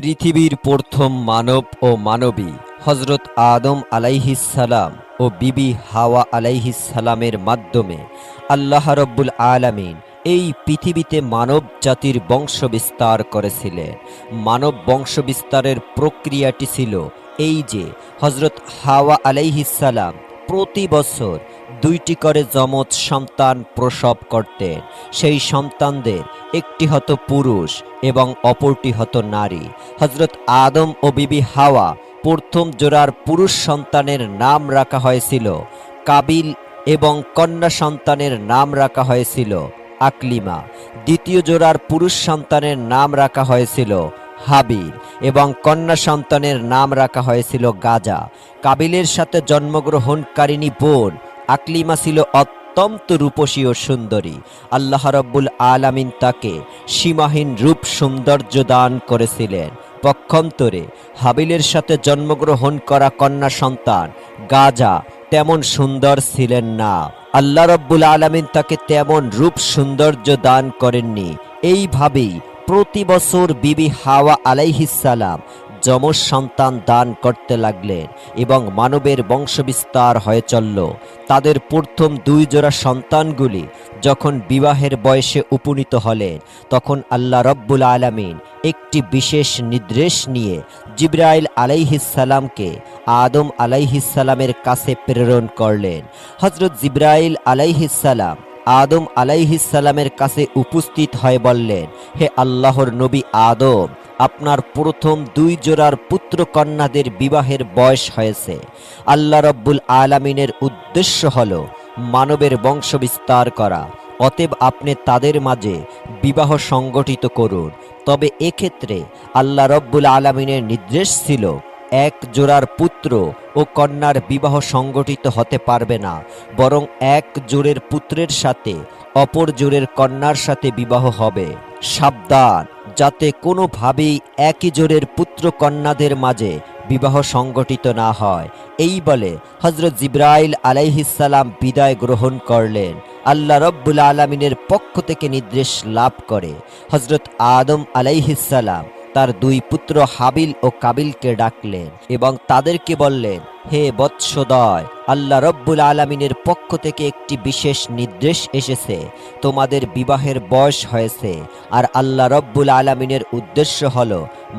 পৃথিবীর প্রথম মানব ও মানবী হজরত আদম আলাইহিসালাম ও বিবি হাওয়া আলাইহিসালামের মাধ্যমে আল্লাহ রব্বুল আলামিন এই পৃথিবীতে মানব জাতির বংশ বিস্তার করেছিলেন। মানব বংশ বিস্তারের প্রক্রিয়াটি ছিল এই যে হজরত হাওয়া আলাইহিসালাম প্রতি বছর দুইটি করে যমজ সন্তান প্রসব করতেন সেই সন্তানদের একটি হতো পুরুষ এবং অপরটি হতো নারী। হজরত আদম ও বিবি হাওয়া প্রথম জোড়ার পুরুষ সন্তানের নাম রাখা হয়েছিল। কাবিল এবং কন্যা সন্তানের নাম রাখা হয়েছিল আকলিমা। দ্বিতীয় জোড়ার পুরুষ সন্তানের নাম রাখা হয়েছিল হাবিল এবং কন্যা সন্তানের নাম রাখা হয়েছিল গাজা। কাবিলের সাথে জন্মগ্রহণকারিণী বোন আকলিমা ছিল অত্যন্ত রূপসী ও সুন্দরী। আল্লাহ রব্বুল আলামিন তাকে সীমাহীন রূপ সৌন্দর্য দান করেছিলেন। পক্ষান্তরে হাবিলের সাথে জন্মগ্রহণ করা কন্যা সন্তান গাজা তেমন সুন্দর ছিলেন না। আল্লাহ রব্বুল আলামিন তাকে তেমন রূপ সৌন্দর্য দান করেননি। এইভাবেই প্রতি বছর বিবি হাওয়া আলাইহিসালাম যমজ সন্তান দান করতে লাগলেন এবং মানবের বংশবিস্তার হয়ে চলল। তাদের প্রথম দুই জোড়া সন্তানগুলি যখন বিবাহের বয়সে উপনীত হলেন, তখন আল্লাহ রব্বুল আলামিন একটি বিশেষ নির্দেশ নিয়ে জিব্রাইল আলাইহিসালামকে আদম আলাইহিসালামের কাছে প্রেরণ করলেন। হজরত জিব্রাইল আলাইহিসালাম আদম আলাইহিসালামের কাছে উপস্থিত হয়ে বললেন, হে আল্লাহর নবী আদম আপনার প্রথম দুই জোড়ার পুত্র কন্যাদের বিবাহের বয়স হয়েছে। আল্লাহ রব্বুল আলামিনের উদ্দেশ্য হল মানবের বংশ বিস্তার করা। অতএব আপনি তাদের মাঝে বিবাহ সংগঠিত করুন। তবে এক্ষেত্রে আল্লাহ রব্বুল আলামিনের নির্দেশ ছিল, এক জোড়ার পুত্র ও কন্যার বিবাহ সংগঠিত হতে পারবে না, বরং এক জোড়ের পুত্রের সাথে অপর জোড়ের কন্যার সাথে বিবাহ হবে। সাবধান! যাতে কোনোভাবেই একই জোরের পুত্র কন্যাদের মাঝে বিবাহ সংগঠিত না হয়। এই বলে হজরত জিব্রাইল আলাইহিসাল্লাম বিদায় গ্রহণ করলেন। আল্লাহ রব্বুল আলমিনের পক্ষ থেকে নির্দেশ লাভ করে। হজরত আদম আলাইহিসাল্লাম তার দুই পুত্র হাবিল ও কাবিলকে ডাকলেন এবং তাদেরকে বললেন, হে বৎসদয়, আল্লাহ রব্বুল আলমিনের পক্ষ থেকে একটি বিশেষ নির্দেশ এসেছে। তোমাদের বিবাহের বয়স হয়েছে আর আল্লাহ রব্বুল আলমিনের উদ্দেশ্য হল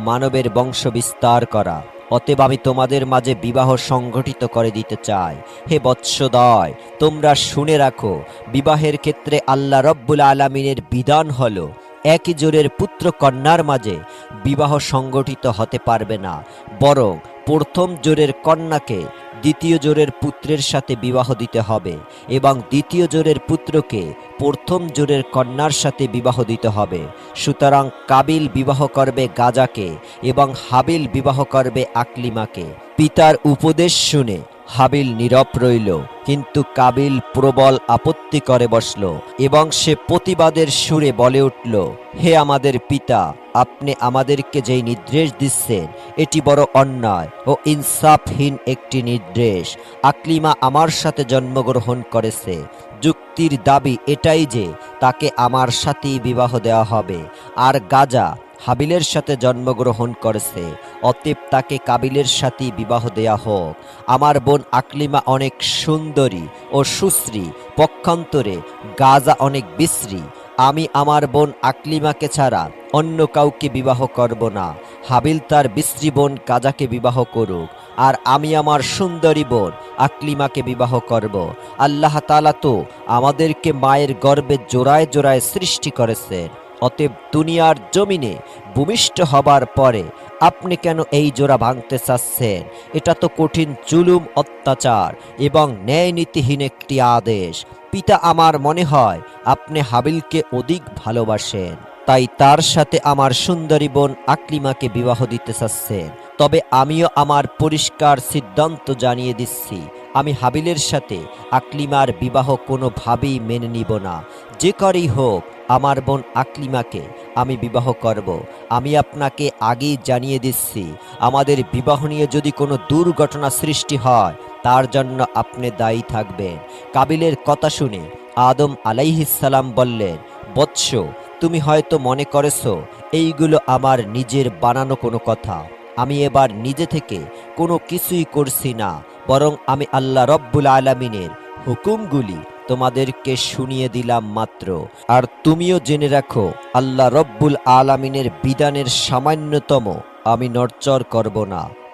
মানবের বংশ বিস্তার করা। অতএব আমি তোমাদের মাঝে বিবাহ সংগঠিত করে দিতে চাই। হে বৎসদয়, তোমরা শুনে রাখো, বিবাহের ক্ষেত্রে আল্লাহ রব্বুল আলমিনের বিধান হলো একই জোরের পুত্র কন্যার মাঝে বিবাহ সংগঠিত হতে পারবে না, বরং প্রথম জোরের কন্যাকে দ্বিতীয় জোরের পুত্রের সাথে বিবাহ দিতে হবে এবং দ্বিতীয় জোরের পুত্রকে প্রথম জোরের কন্যার সাথে বিবাহ দিতে হবে। সুতরাং কাবিল বিবাহ করবে গাজাকে এবং হাবিল বিবাহ করবে আকলিমাকে। পিতার উপদেশ শুনে হাবিল নীরব রইল, কিন্তু কাবিল প্রবল আপত্তি করে বসল এবং সে প্রতিবাদের সুরে বলে উঠল, হে আমাদের পিতা, আপনি আমাদেরকে যেই নির্দেশ দিচ্ছেন, এটি বড় অন্যায় ও ইনসাফহীন একটি নির্দেশ। আকলিমা আমার সাথে জন্মগ্রহণ করেছে। যুক্তির দাবি এটাই যে, তাকে আমার সাথেই বিবাহ দেওয়া হবে। আর গাজা হাবিলের সাথে জন্মগ্রহণ করেছে। অতএব তাকে কাবিলের সাথেই বিবাহ দেয়া হোক। আমার বোন আকলিমা অনেক সুন্দরী ও সুশ্রী, পক্ষান্তরে গাজা অনেক বিশ্রী। আমি আমার বোন আকলিমাকে ছাড়া অন্য কাউকে বিবাহ করব না। হাবিল তার বিশ্রী বোন গাজাকে বিবাহ করুক, আর আমি আমার সুন্দরী বোন আকলিমাকে বিবাহ করব। আল্লাহ তালা তো আমাদেরকে মায়ের গর্বে জোড়ায় জোড়ায় সৃষ্টি করেছেন। অতএব দুনিয়ার জমিনে ভূমিষ্ঠ হবার পরে আপনি কেন এই জোড়া ভাঙতে চাচ্ছেন? এটা তো কঠিন, জুলুম, অত্যাচার এবং ন্যায় নীতিহীন একটি আদেশ। পিতা আমার মনে হয় আপনি হাবিলকে অধিক ভালোবাসেন। তাই তার সাথে আমার সুন্দরী বোন আকলিমাকে বিবাহ দিতে চাচ্ছেন। তবে আমিও আমার পরিষ্কার সিদ্ধান্ত জানিয়ে দিচ্ছি, আমি হাবিলের সাথে আকলিমার বিবাহ কোনোভাবেই মেনে নিব না। যে করেই হোক, আমার বোন আকলিমাকে আমি বিবাহ করব। আমি আপনাকে আগেই জানিয়ে দিচ্ছি, আমাদের বিবাহ নিয়ে যদি কোনো দুর্ঘটনা সৃষ্টি হয়, তার জন্য আপনি দায়ী থাকবেন। কাবিলের কথা শুনে আদম আলাইহিসালাম বললেন, বৎস, তুমি হয়তো মনে করেছ, এইগুলো আমার নিজের বানানো কোনো কথা। আমি এবার নিজে থেকে কোনো কিছুই করছি না, বরং আমি আল্লাহ রব্বুল আলমিনের হুকুমগুলি তোমাদেরকে শুনিয়ে দিলাম মাত্র। আর তুমিও জেনে রাখো, আল্লাহ রব্বুল আলামিনের বিধানের সামান্যতম, আমি নড়চড় করব না।